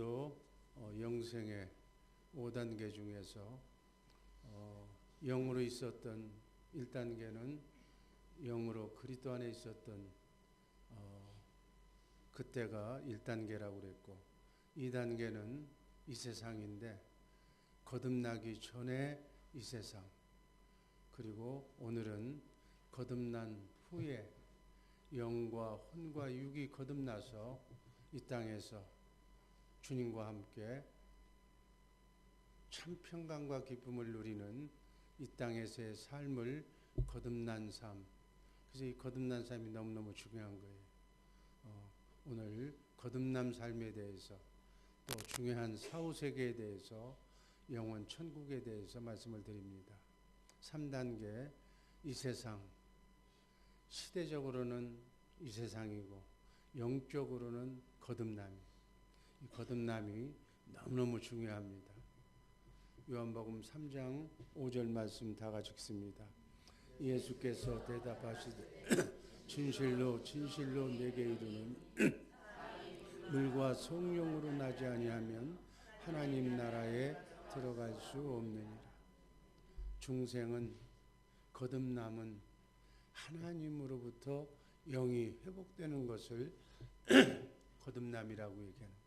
오늘도 어, 영생의 5단계 중에서 어, 영으로 있었던 1단계는 영으로 그리스도 안에 있었던 어, 그때가 1단계라고 그랬고 2단계는 이 세상인데 거듭나기 전에 이 세상 그리고 오늘은 거듭난 후에 영과 혼과 육이 거듭나서 이 땅에서 주님과 함께 참 평강과 기쁨을 누리는 이 땅에서의 삶을 거듭난 삶. 그래서 이 거듭난 삶이 너무너무 중요한 거예요. 어, 오늘 거듭남 삶에 대해서 또 중요한 사후세계에 대해서 영원 천국에 대해서 말씀을 드립니다. 3단계 이 세상 시대적으로는 이 세상이고 영적으로는 거듭남이 이 거듭남이 너무너무 중요합니다. 요한복음 3장 5절 말씀 다 같이 읽습니다. 예수께서 대답하시되 진실로 진실로 내게 이르는 물과 성령으로 나지 아니하면 하나님 나라에 들어갈 수 없느니라. 중생은 거듭남은 하나님으로부터 영이 회복되는 것을 거듭남이라고 얘기하는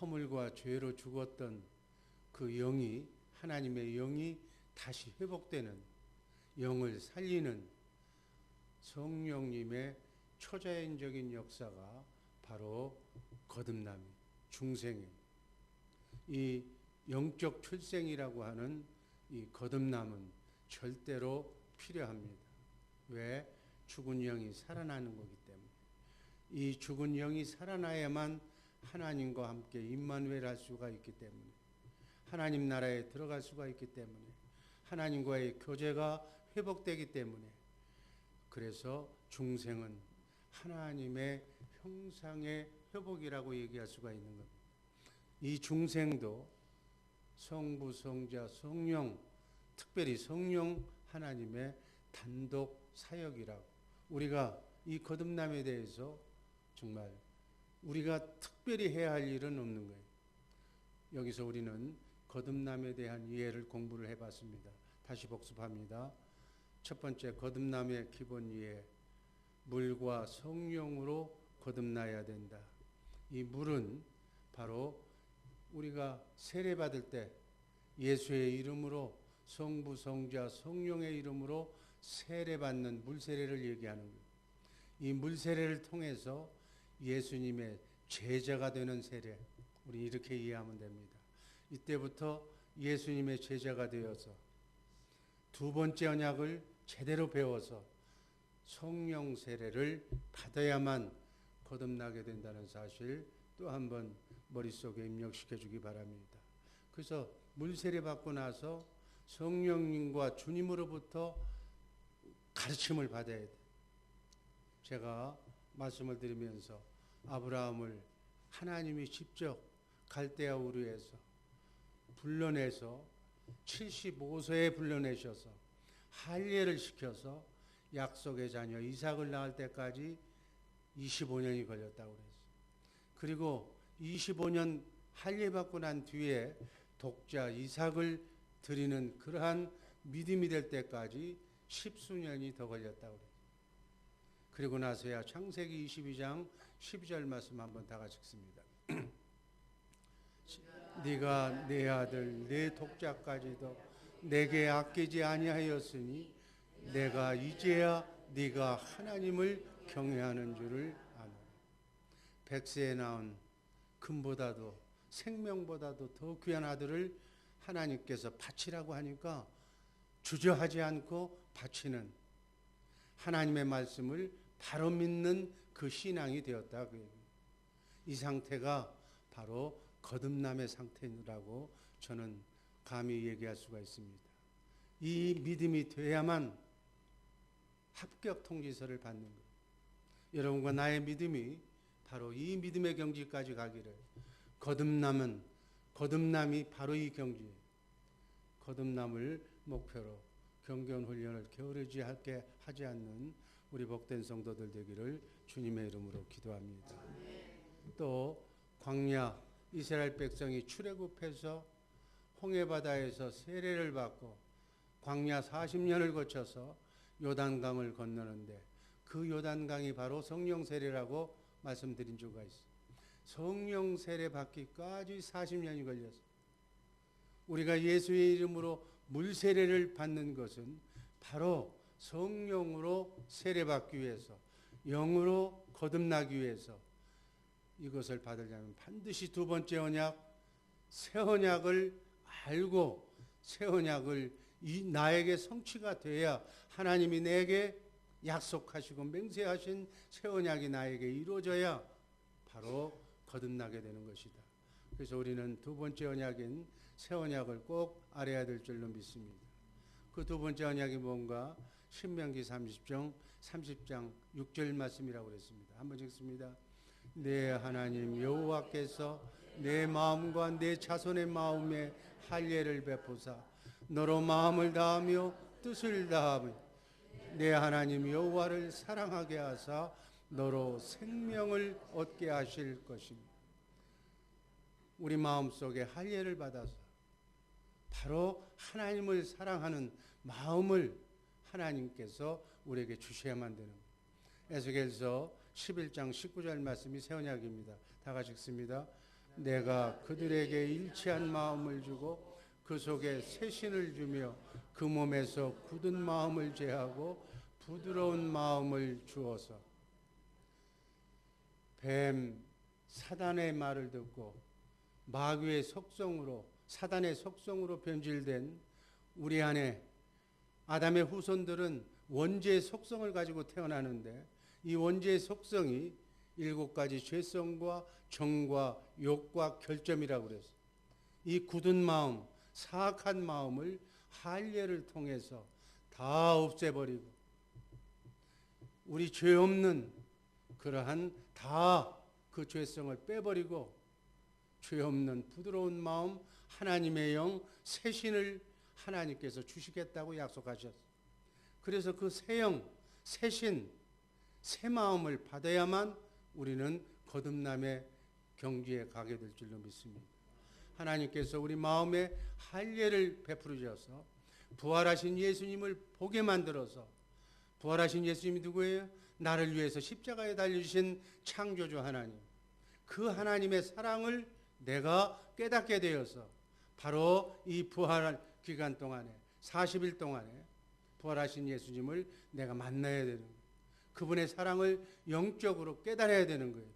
허물과 죄로 죽었던 그 영이 하나님의 영이 다시 회복되는 영을 살리는 성령님의 초자연적인 역사가 바로 거듭남, 중생이 이 영적 출생이라고 하는 이 거듭남은 절대로 필요합니다. 왜? 죽은 영이 살아나는 거기 때문에. 이 죽은 영이 살아나야만 하나님과 함께 임마누엘 할 수가 있기 때문에 하나님 나라에 들어갈 수가 있기 때문에 하나님과의 교제가 회복되기 때문에 그래서 중생은 하나님의 형상의 회복이라고 얘기할 수가 있는 겁니다. 이 중생도 성부, 성자, 성령, 특별히 성령 하나님의 단독 사역이라고 우리가 이 거듭남에 대해서 정말 우리가 특별히 해야 할 일은 없는 거예요. 여기서 우리는 거듭남에 대한 이해를 공부를 해봤습니다. 다시 복습합니다. 첫 번째 거듭남의 기본 이해 물과 성령으로 거듭나야 된다. 이 물은 바로 우리가 세례 받을 때 예수의 이름으로 성부 성자 성령의 이름으로 세례 받는 물 세례를 얘기하는 거예요. 이 물 세례를 통해서 예수님의 제자가 되는 세례 우리 이렇게 이해하면 됩니다. 이때부터 예수님의 제자가 되어서 두 번째 언약을 제대로 배워서 성령 세례를 받아야만 거듭나게 된다는 사실 또 한 번 머릿속에 입력시켜 주기 바랍니다. 그래서 물 세례 받고 나서 성령님과 주님으로부터 가르침을 받아야 돼. 제가 말씀을 드리면서 아브라함을 하나님이 직접 갈대아 우르에서 불러내서 75세에 불러내셔서 할례를 시켜서 약속의 자녀 이삭을 낳을 때까지 25년이 걸렸다고 그랬어요. 그리고 25년 할례 받고 난 뒤에 독자 이삭을 드리는 그러한 믿음이 될 때까지 십수년이 더 걸렸다고 그랬어요. 그리고 나서야 창세기 22장 12절 말씀 한번 다 같이 읽습니다. 네가 내 아들 내 독자까지도 내게 아끼지 아니하였으니 내가 이제야 네가 하나님을 경외하는 줄을 아노라. 백세에 나온 금보다도 생명보다도 더 귀한 아들을 하나님께서 바치라고 하니까 주저하지 않고 바치는 하나님의 말씀을 바로 믿는 그 신앙이 되었다. 이 상태가 바로 거듭남의 상태라고 저는 감히 얘기할 수가 있습니다. 이 믿음이 돼야만 합격 통지서를 받는 것. 여러분과 나의 믿음이 바로 이 믿음의 경지까지 가기를 거듭남은 거듭남이 바로 이 경지. 거듭남을 목표로 경건 훈련을 게으르지 하게 하지 않는 우리 복된 성도들 되기를 주님의 이름으로 기도합니다. 또 광야 이스라엘 백성이 출애굽해서 홍해 바다에서 세례를 받고 광야 40년을 거쳐서 요단강을 건너는데 그 요단강이 바로 성령 세례라고 말씀드린 적가 있어요. 성령 세례 받기까지 40년이 걸렸어요. 우리가 예수의 이름으로 물 세례를 받는 것은 바로 성령으로 세례 받기 위해서 영으로 거듭나기 위해서 이것을 받으려면 반드시 두 번째 언약 새 언약을 알고 새 언약을 이 나에게 성취가 돼야 하나님이 내게 약속하시고 맹세하신 새 언약이 나에게 이루어져야 바로 거듭나게 되는 것이다. 그래서 우리는 두 번째 언약인 새 언약을 꼭 알아야 될 줄로 믿습니다. 그 두 번째 언약이 뭔가 신명기 30장 30장 6절 말씀이라고 그랬습니다. 한번 읽습니다. 내 하나님 여호와께서 내 마음과 내 자손의 마음에 할례를 베푸사 너로 마음을 다하며 뜻을 다하며 내 하나님 여호와를 사랑하게 하사 너로 생명을 얻게 하실 것입니다. 우리 마음속에 할례를 받아서 바로 하나님을 사랑하는 마음을 하나님께서 우리에게 주셔야만 되는. 에스겔서 11장 19절 말씀이 새 언약입니다. 다 같이 읽습니다. 내가 그들에게 일치한 마음을 주고 그 속에 새 신을 주며 그 몸에서 굳은 마음을 제하고 부드러운 마음을 주어서 뱀 사단의 말을 듣고 마귀의 속성으로 사단의 속성으로 변질된 우리 안에 아담의 후손들은 원죄의 속성을 가지고 태어나는데 이 원죄의 속성이 일곱 가지 죄성과 정과 욕과 결점이라고 그랬어요. 이 굳은 마음, 사악한 마음을 할례를 통해서 다 없애버리고 우리 죄 없는 그러한 다 그 죄성을 빼버리고 죄 없는 부드러운 마음 하나님의 영 새신을 하나님께서 주시겠다고 약속하셨어요. 그래서 그 새 영, 새 신, 새 마음을 받아야만 우리는 거듭남의 경지에 가게 될 줄로 믿습니다. 하나님께서 우리 마음에 할례를 베풀으셔서 부활하신 예수님을 보게 만들어서 부활하신 예수님이 누구예요? 나를 위해서 십자가에 달려주신 창조주 하나님. 그 하나님의 사랑을 내가 깨닫게 되어서 바로 이 부활 기간 동안에 40일 동안에 부활하신 예수님을 내가 만나야 되는 거예요. 그분의 사랑을 영적으로 깨달아야 되는 거예요.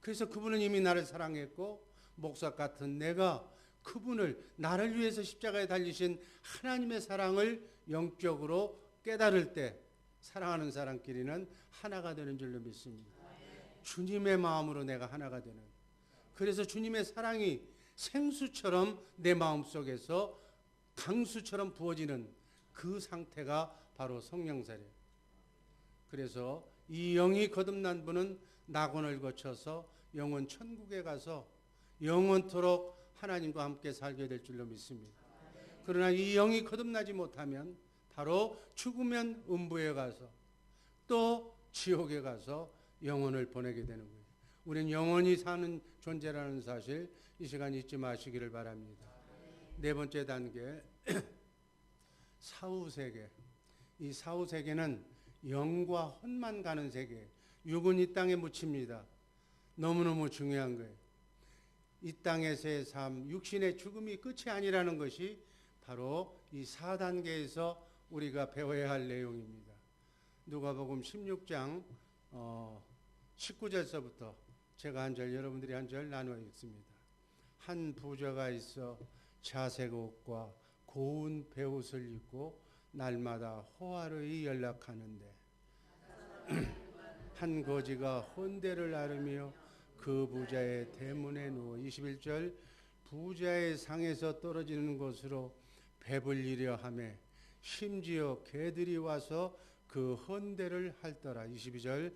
그래서 그분은 이미 나를 사랑했고 목사 같은 내가 그분을 나를 위해서 십자가에 달리신 하나님의 사랑을 영적으로 깨달을 때 사랑하는 사람끼리는 하나가 되는 줄로 믿습니다. 주님의 마음으로 내가 하나가 되는. 그래서 주님의 사랑이 생수처럼 내 마음 속에서 강수처럼 부어지는 그 상태가 바로 성령사래. 그래서 이 영이 거듭난 분은 낙원을 거쳐서 영원 천국에 가서 영원토록 하나님과 함께 살게 될 줄로 믿습니다. 그러나 이 영이 거듭나지 못하면 바로 죽으면 음부에 가서 또 지옥에 가서 영혼을 보내게 되는 거예요. 우리는 영원히 사는 존재라는 사실 이 시간 잊지 마시기를 바랍니다. 네 번째 단계 사후 세계. 이 사후 세계는 영과 혼만 가는 세계. 육은 이 땅에 묻힙니다. 너무너무 중요한 거예요. 이 땅에서의 삶, 육신의 죽음이 끝이 아니라는 것이 바로 이 4단계에서 우리가 배워야 할 내용입니다. 누가복음 16장 어, 19절서부터 제가 한 절, 여러분들이 한 절 나누어 읽습니다. 한 부자가 있어 자색 옷과 고운 배옷을 입고 날마다 호화로이 연락하는데 한 거지가 헌대를 나르며 그 부자의 대문에 누워 21절 부자의 상에서 떨어지는 곳으로 배불리려 하매 심지어 개들이 와서 그 헌대를 할더라. 22절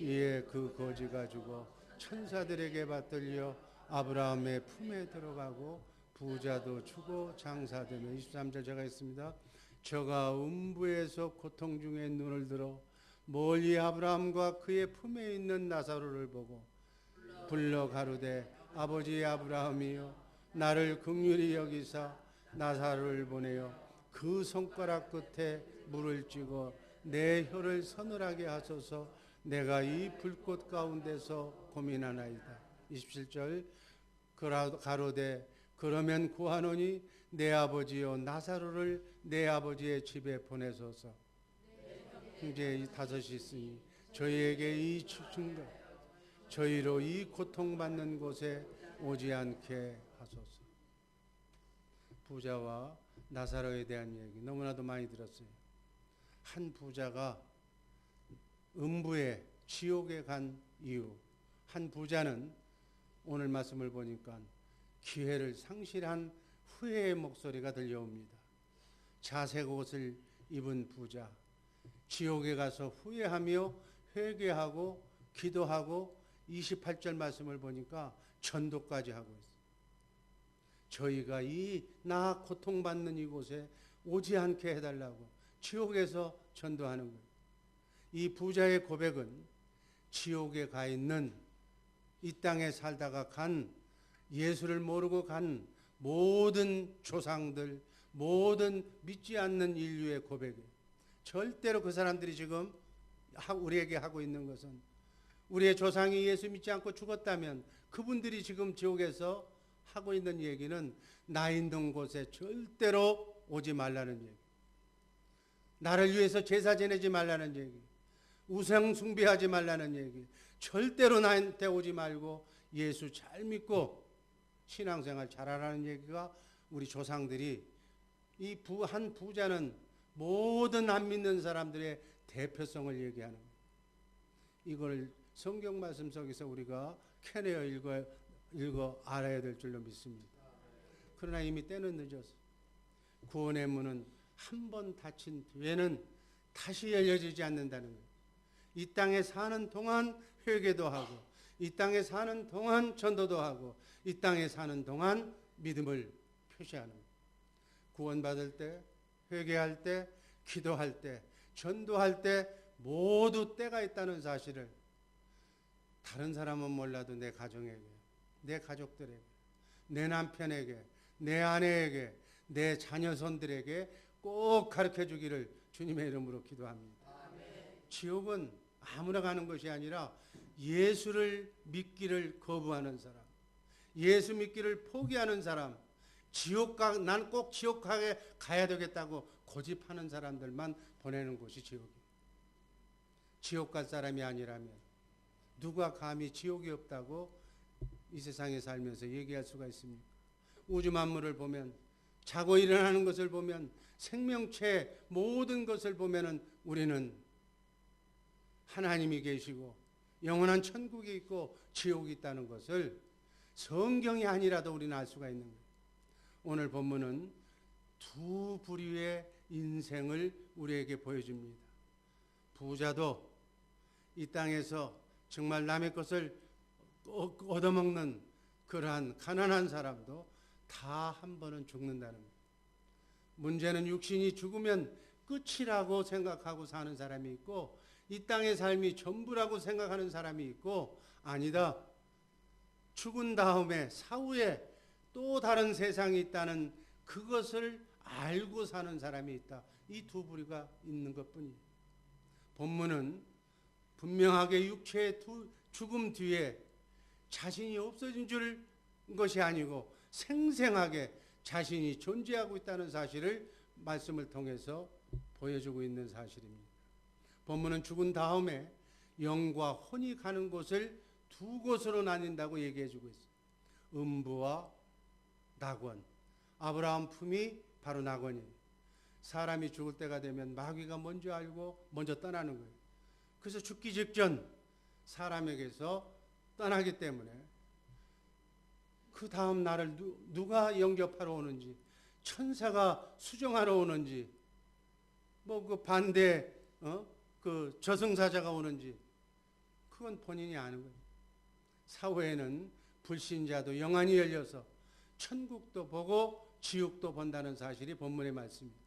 이에 그 거지가 죽어 천사들에게 받들려 아브라함의 품에 들어가고 부자도 죽어 장사되며 23절 제가 있습니다. 저가 음부에서 고통 중에 눈을 들어 멀리 아브라함과 그의 품에 있는 나사로를 보고 불러 가로되 아버지 아브라함이여 나를 극률히 여기사 나사로를 보내어 그 손가락 끝에 물을 찍어 내 혀를 서늘하게 하소서 내가 이 불꽃 가운데서 고민하나이다. 27절 그라- 가로되 그러면 구하노니 내 아버지여 나사로를 내 아버지의 집에 보내소서. 이제 이 다섯이 있으니 저희에게 이 증거 저희로 이 고통받는 곳에 오지 않게 하소서. 부자와 나사로에 대한 얘기 너무나도 많이 들었어요. 한 부자가 음부에 지옥에 간 이유. 한 부자는 오늘 말씀을 보니까 기회를 상실한 후회의 목소리가 들려옵니다. 자색 옷을 입은 부자, 지옥에 가서 후회하며 회개하고 기도하고 28절 말씀을 보니까 전도까지 하고 있어요. 저희가 이 나 고통받는 이곳에 오지 않게 해달라고 지옥에서 전도하는 거예요. 이 부자의 고백은 지옥에 가 있는 이 땅에 살다가 간 예수를 모르고 간 모든 조상들, 모든 믿지 않는 인류의 고백이에요. 절대로 그 사람들이 지금 하- 우리에게 하고 있는 것은 우리의 조상이 예수 믿지 않고 죽었다면 그분들이 지금 지옥에서 하고 있는 얘기는 나 있는 곳에 절대로 오지 말라는 얘기. 나를 위해서 제사 지내지 말라는 얘기. 우상 숭배하지 말라는 얘기. 절대로 나한테 오지 말고 예수 잘 믿고 신앙생활 잘하라는 얘기가 우리 조상들이 이 부 한 부자는 모든 안 믿는 사람들의 대표성을 얘기하는. 이걸 성경 말씀 속에서 우리가 캐내어 읽어 읽어 알아야 될 줄로 믿습니다. 그러나 이미 때는 늦었어. 구원의 문은 한 번 닫힌 뒤에는 다시 열려지지 않는다는 거예요. 이 땅에 사는 동안 회개도 하고, 이 땅에 사는 동안 전도도 하고, 이 땅에 사는 동안 믿음을 표시하는. 구원받을 때, 회개할 때, 기도할 때, 전도할 때 모두 때가 있다는 사실을 다른 사람은 몰라도 내 가정에게, 내 가족들에게, 내 남편에게, 내 아내에게, 내 자녀손들에게 꼭 가르쳐 주기를 주님의 이름으로 기도합니다. 지옥은 아무나 가는 것이 아니라 예수를 믿기를 거부하는 사람, 예수 믿기를 포기하는 사람, 지옥 가, 난 꼭 지옥 가게 가야 되겠다고 고집하는 사람들만 보내는 곳이 지옥이에요. 지옥 갈 사람이 아니라면 누가 감히 지옥이 없다고 이 세상에 살면서 얘기할 수가 있습니까? 우주 만물을 보면 자고 일어나는 것을 보면 생명체 모든 것을 보면은 우리는 하나님이 계시고 영원한 천국이 있고 지옥이 있다는 것을 성경이 아니라도 우리는 알 수가 있는 거예요. 오늘 본문은 두 부류의 인생을 우리에게 보여줍니다. 부자도 이 땅에서 정말 남의 것을 어- 얻어먹는 그러한 가난한 사람도 다 한 번은 죽는다는 거예요. 문제는 육신이 죽으면 끝이라고 생각하고 사는 사람이 있고 이 땅의 삶이 전부라고 생각하는 사람이 있고 아니다. 죽은 다음에 사후에 또 다른 세상이 있다는 그것을 알고 사는 사람이 있다. 이 두 부류가 있는 것뿐이에요. 본문은 분명하게 육체의 두- 죽음 뒤에 자신이 없어진 줄 것이 아니고 생생하게 자신이 존재하고 있다는 사실을 말씀을 통해서 보여주고 있는 사실입니다. 본문은 죽은 다음에 영과 혼이 가는 곳을 두 곳으로 나뉜다고 얘기해 주고 있어요. 음부와 낙원. 아브라함 품이 바로 낙원이에요. 사람이 죽을 때가 되면 마귀가 먼저 알고 먼저 떠나는 거예요. 그래서 죽기 직전 사람에게서 떠나기 때문에 그 다음 날을 누, 누가 영접하러 오는지 천사가 수정하러 오는지 뭐 그 반대 어? 그 저승사자가 오는지 그건 본인이 아는 거예요. 사후에는 불신자도 영안이 열려서 천국도 보고 지옥도 본다는 사실이 본문의 말씀입니다.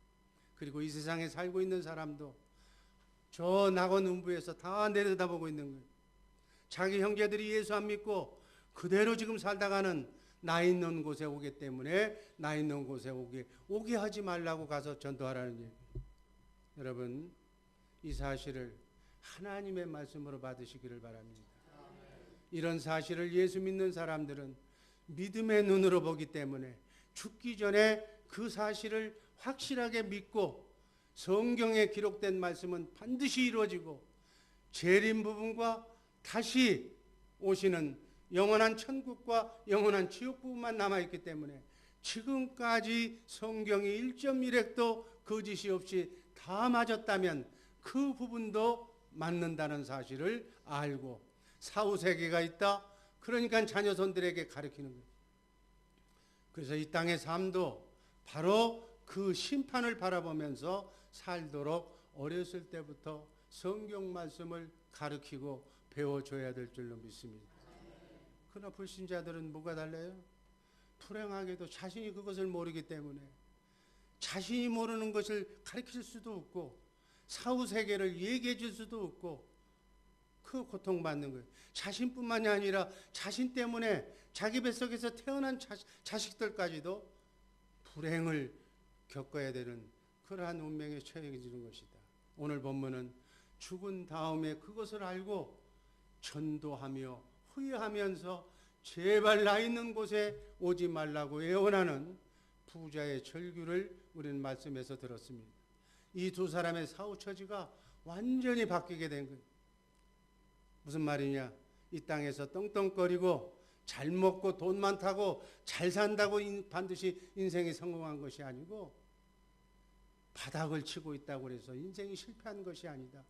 그리고 이 세상에 살고 있는 사람도 저 낙원 음부에서 다 내려다보고 있는 거예요. 자기 형제들이 예수 안 믿고 그대로 지금 살다가는 나 있는 곳에 오기 때문에 나 있는 곳에 오게 오게 하지 말라고 가서 전도하라는 얘기. 여러분 이 사실을 하나님의 말씀으로 받으시기를 바랍니다. 이런 사실을 예수 믿는 사람들은 믿음의 눈으로 보기 때문에 죽기 전에 그 사실을 확실하게 믿고 성경에 기록된 말씀은 반드시 이루어지고 재림 부분과 다시 오시는 영원한 천국과 영원한 지옥 부분만 남아 있기 때문에 지금까지 성경이 1.1핵도 거짓이 없이 다 맞았다면 그 부분도 맞는다는 사실을 알고 사후 세계가 있다. 그러니까 자녀손들에게 가르치는 거예요. 그래서 이 땅의 삶도 바로 그 심판을 바라보면서 살도록 어렸을 때부터 성경 말씀을 가르치고 배워줘야 될 줄로 믿습니다. 그러나 불신자들은 뭐가 달라요? 불행하게도 자신이 그것을 모르기 때문에 자신이 모르는 것을 가르칠 수도 없고 사후 세계를 얘기해 줄 수도 없고 그 고통받는 거예요. 자신뿐만이 아니라 자신 때문에 자기 뱃속에서 태어난 자, 식들까지도 불행을 겪어야 되는 그러한 운명에 처해지는 것이다. 오늘 본문은 죽은 다음에 그것을 알고 전도하며 후회하면서 제발 나 있는 곳에 오지 말라고 애원하는 부자의 절규를 우리는 말씀에서 들었습니다. 이 두 사람의 사후 처지가 완전히 바뀌게 된 거예요. 무슨 말이냐? 이 땅에서 떵떵거리고 잘 먹고 돈 많다고 잘 산다고 반드시 인생이 성공한 것이 아니고 바닥을 치고 있다고 해서 인생이 실패한 것이 아니다.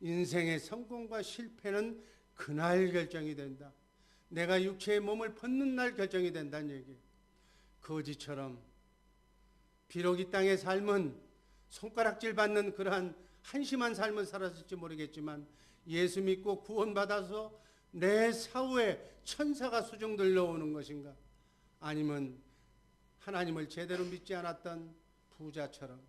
인생의 성공과 실패는 그날 결정이 된다. 내가 육체의 몸을 벗는 날 결정이 된다는 얘기. 거지처럼 비록 이 땅의 삶은 손가락질 받는 그러한 한심한 삶을 살았을지 모르겠지만 예수 믿고 구원받아서 내 사후에 천사가 수중 들려오는 것인가? 아니면 하나님을 제대로 믿지 않았던 부자처럼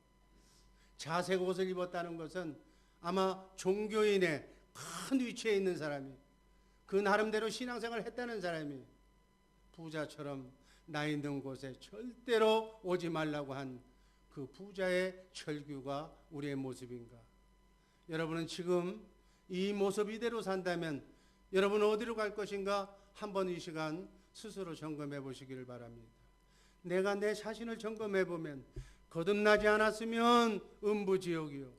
자색 옷을 입었다는 것은 아마 종교인의 큰 위치에 있는 사람이 그 나름대로 신앙생활을 했다는 사람이 부자처럼 나 있는 곳에 절대로 오지 말라고 한 그 부자의 철규가 우리의 모습인가? 여러분은 지금 이 모습 이대로 산다면 여러분 어디로 갈 것인가? 한번 이 시간 스스로 점검해 보시기를 바랍니다. 내가 내 자신을 점검해 보면 거듭나지 않았으면 음부지옥이요.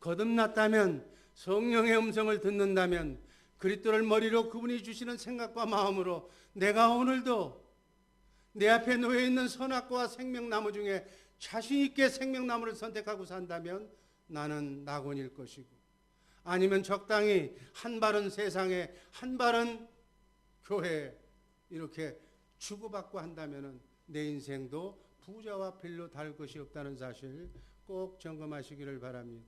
거듭났다면 성령의 음성을 듣는다면 그리스도를 머리로 그분이 주시는 생각과 마음으로 내가 오늘도 내 앞에 놓여 있는 선악과 생명나무 중에 자신 있게 생명나무를 선택하고 산다면 나는 낙원일 것이고 아니면 적당히 한 발은 세상에 한 발은 교회에 이렇게 주고받고 한다면 내 인생도 부자와 별로 다를 것이 없다는 사실 꼭 점검하시기를 바랍니다.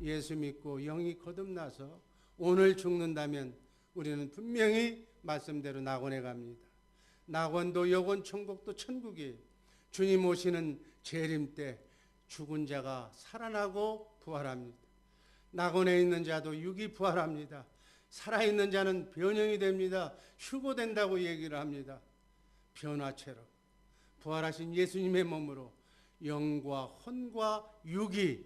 예수 믿고 영이 거듭나서 오늘 죽는다면 우리는 분명히 말씀대로 낙원에 갑니다. 낙원도 여원 천국도 천국이 주님 오시는 재림 때 죽은 자가 살아나고 부활합니다. 낙원에 있는 자도 육이 부활합니다. 살아있는 자는 변형이 됩니다. 휴고된다고 얘기를 합니다. 변화체로. 부활하신 예수님의 몸으로 영과 혼과 육이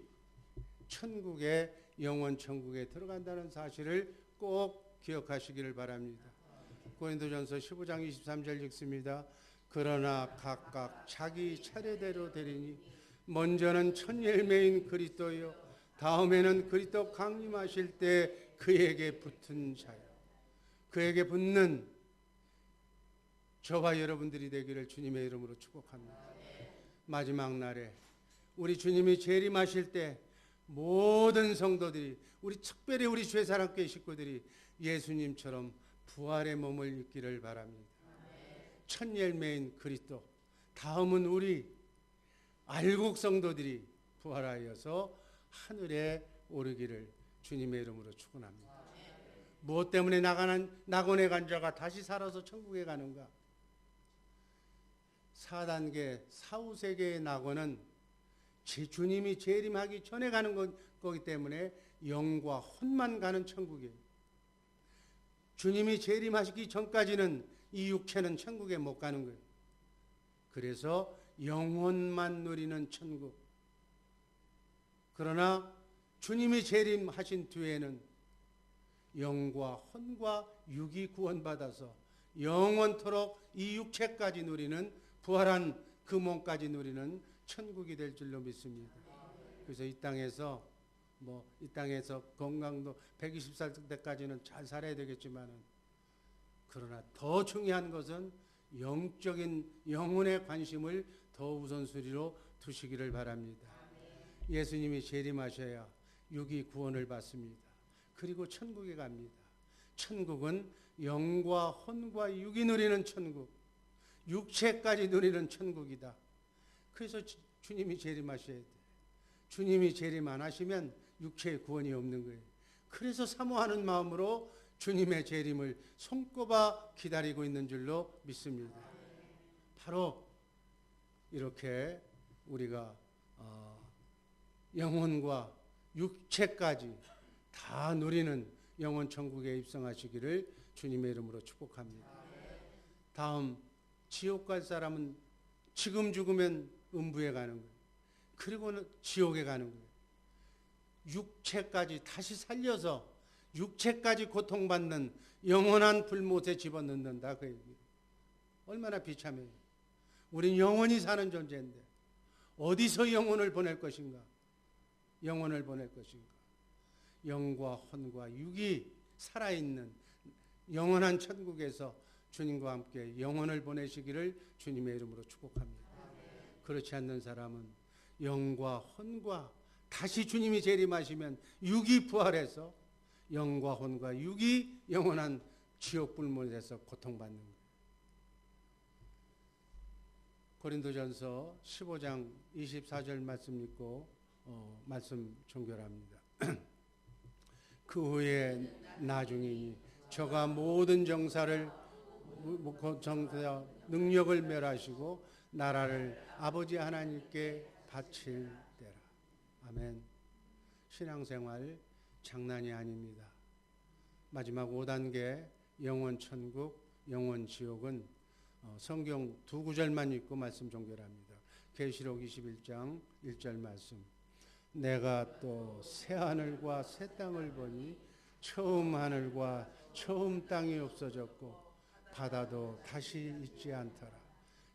천국의 영원 천국에 들어간다는 사실을 꼭 기억하시기를 바랍니다. 고린도전서 15장 23절 읽습니다. 그러나 각각 자기 차례대로 되리니 먼저는 첫 열매인 그리스도요 다음에는 그리스도 강림하실 때 그에게 붙은 자요 그에게 붙는 저와 여러분들이 되기를 주님의 이름으로 축복합니다. 마지막 날에 우리 주님이 재림하실 때 모든 성도들이 우리 특별히 우리 죄사랑교회 식구들이 예수님처럼 부활의 몸을 입기를 바랍니다. 첫 열매인 그리스도 다음은 우리 알곡 성도들이 부활하여서 하늘에 오르기를 주님의 이름으로 축원합니다. 무엇 때문에 나가는 낙원에 간 자가 다시 살아서 천국에 가는가? 4단계 사후 세계의 낙원은 제 주님이 재림하기 전에 가는 거, 거기 때문에 영과 혼만 가는 천국이에요. 주님이 재림하시기 전까지는 이 육체는 천국에 못 가는 거예요. 그래서 영혼만 누리는 천국. 그러나 주님이 재림하신 뒤에는 영과 혼과 육이 구원받아서 영원토록 이 육체까지 누리는 부활한 그 몸까지 누리는 천국이 될 줄로 믿습니다. 그래서 이 땅에서 뭐 이 땅에서 건강도 120살 때까지는 잘 살아야 되겠지만은 그러나 더 중요한 것은 영적인 영혼의 관심을 더 우선순위로 두시기를 바랍니다. 예수님이 재림하셔야 육이 구원을 받습니다. 그리고 천국에 갑니다. 천국은 영과 혼과 육이 누리는 천국, 육체까지 누리는 천국이다. 그래서 주- 주님이 재림하셔야 돼. 주님이 재림 안 하시면 육체의 구원이 없는 거예요. 그래서 사모하는 마음으로 주님의 재림을 손꼽아 기다리고 있는 줄로 믿습니다. 바로 이렇게 우리가 어, 영혼과 육체까지 다 누리는 영원 천국에 입성하시기를 주님의 이름으로 축복합니다. 다음 지옥 갈 사람은 지금 죽으면 음부에 가는 거예요. 그리고는 지옥에 가는 거예요. 육체까지 다시 살려서 육체까지 고통받는 영원한 불못에 집어넣는다 그 얘기. 얼마나 비참해요. 우린 영원히 사는 존재인데 어디서 영혼을 보낼 것인가? 영혼을 보낼 것인가? 영과 혼과 육이 살아있는 영원한 천국에서 주님과 함께 영혼을 보내시기를 주님의 이름으로 축복합니다. 그렇지 않는 사람은 영과 혼과 다시 주님이 재림하시면 육이 부활해서 영과 혼과 육이 영원한 지옥 불문에서 고통받는 거예요. 고린도전서 15장 24절 말씀 읽고 어, 말씀 종결합니다. 그 후에 나중이니 저가 모든 정사를 정사 능력을 멸하시고 나라를 아버지 하나님께 바칠. 아멘. 신앙생활 장난이 아닙니다. 마지막 5단계 영원 천국, 영원 지옥은 어, 성경 두 구절만 읽고 말씀 종결합니다. 계시록 21장 1절 말씀. 내가 또 새 하늘과 새 땅을 보니 처음 하늘과 처음 땅이 없어졌고 바다도 다시 있지 않더라.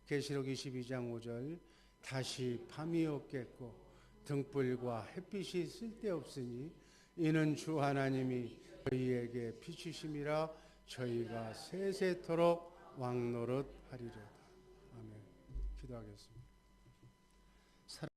계시록 22장 5절 다시 밤이 없겠고 등불과 햇빛이 쓸데없으니 이는 주 하나님이 저희에게 비추심이라 저희가 세세토록 왕노릇 하리로다. 아멘. 기도하겠습니다.